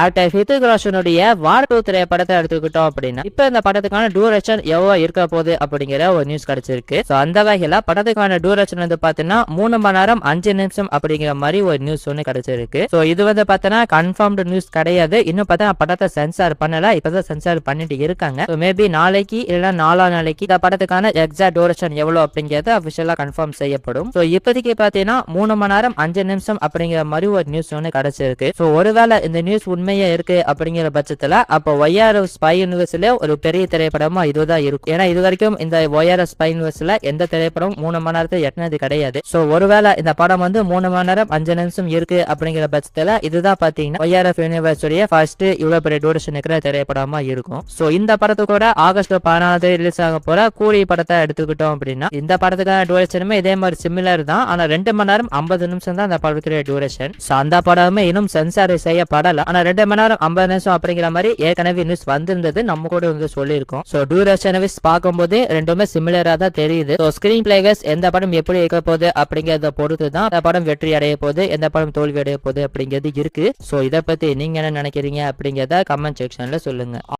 Actor ஹித்திக் ரோஷனுடைய war two திரைப்படத்தை எடுத்துக்கிட்டோம் அப்படின்னா இப்ப இந்த படத்துக்கான டூரேஷன் எவ்வளவு இருக்க போகுது அப்படிங்கிற ஒரு நியூஸ் கிடைச்சிருக்கு. சோ அந்த வகையில படத்துக்கான டூரேஷன் வந்து பாத்தீங்கன்னா மூணு மணி நேரம் அஞ்சு நிமிஷம் அப்படிங்கிற மாதிரி ஒரு நியூஸ் ஒன்று கிடைச்சிருக்கு. சோ இது வந்து பாத்தீங்கன்னா கன்ஃபார்ம்டு நியூஸ் கிடையாது. இன்னும் பார்த்தா படத்தை சென்சார் பண்ணல. இப்பதான் சென்சார் பண்ணிட்டு இருக்காங்க. மேபி நாளைக்கு இல்லைன்னா நாலா நாளைக்கு இந்த படத்துக்கான எக்ஸாக்ட் டூரேஷன் எவ்வளவு அப்படிங்கிறது அபிஷியலா கன்ஃபார்ம் செய்யப்படும். ஸோ இப்போதைக்கு பாத்தீங்கன்னா மூணு மணி நேரம் அஞ்சு நிமிஷம் அப்படிங்கிற மாதிரி ஒரு நியூஸ் ஒன்று கிடைச்சிருக்கு. ஸோ ஒருவேளை இந்த நியூஸ் உண்மையா இருக்கு அப்படிங்கிற பட்சத்துல அப்போ ஒய்ஆர் ஸ்பை யூனிவர்ஸ்ல ஒரு பெரிய திரைப்படமா இதுதான் இருக்கும். ஏன்னா இது வரைக்கும் இந்த ஒய்ஆர் ஸ்பை யூனிவர்ஸ்ல எந்த திரைப்படம் மூணு மணி நேரத்தை எட்டினது கிடையாது. சோ ஒருவேளை இந்த படம் வந்து மூணு மணி நேரம் அஞ்சு நிமிஷம் இருக்கு அப்படிங்கிற பட்சத்துல இதுதான் பாத்தீங்கன்னா ஒய்ஆர்எஃப் யூனிவர்ஸுடைய ஃபர்ஸ்ட் இவ்வளவு பெரிய டூரேஷன் இருக்கிற திரைப்படமா இருக்கும். சோ இந்த படத்து கூட ஆகஸ்ட் பதினாலாம் தேதி ரிலீஸ் ஆக போற கூலி படத்தை எடுத்துக்கிட்டோம் அப்படின்னா இந்த படத்துக்கான டூரேஷனுமே இதே மாதிரி சிமிலர் தான். ஆனா ரெண்டு மணி நேரம் ஐம்பது நிமிஷம் தான் அந்த படத்துடைய டூரேஷன் சோ அந்த படமே இன்னும் சென்சார் செய்யப்படல. ஆனா ரெண்டு மணி நேரம் ஐம்பது நிமிஷம் அப்படிங்கிற மாதிரி ஏற்கனவே நியூஸ் வந்திருந்தது. நம்ம கூட வந்து சொல்லியிருக்கோம். ஸோ டூரேஷன் வைஸ் பார்க்கும்போது ரெண்டுமே சிமிலரா தான் தெரியுது. ஸோ ஸ்கிரீன் பிளேகர்ஸ் எந்த படம் எப்படி இருக்க போகுது அப்படிங்கறத பொறுத்து தான் அந்த படம் வெற்றி அடைய போகுது எந்த படம் தோல்வி அடைய போகுது அப்படிங்கிறது இருக்கு. ஸோ இதை பத்தி நீங்க என்ன நினைக்கிறீங்க அப்படிங்கறத கமெண்ட் செக்ஷன்ல சொல்லுங்க.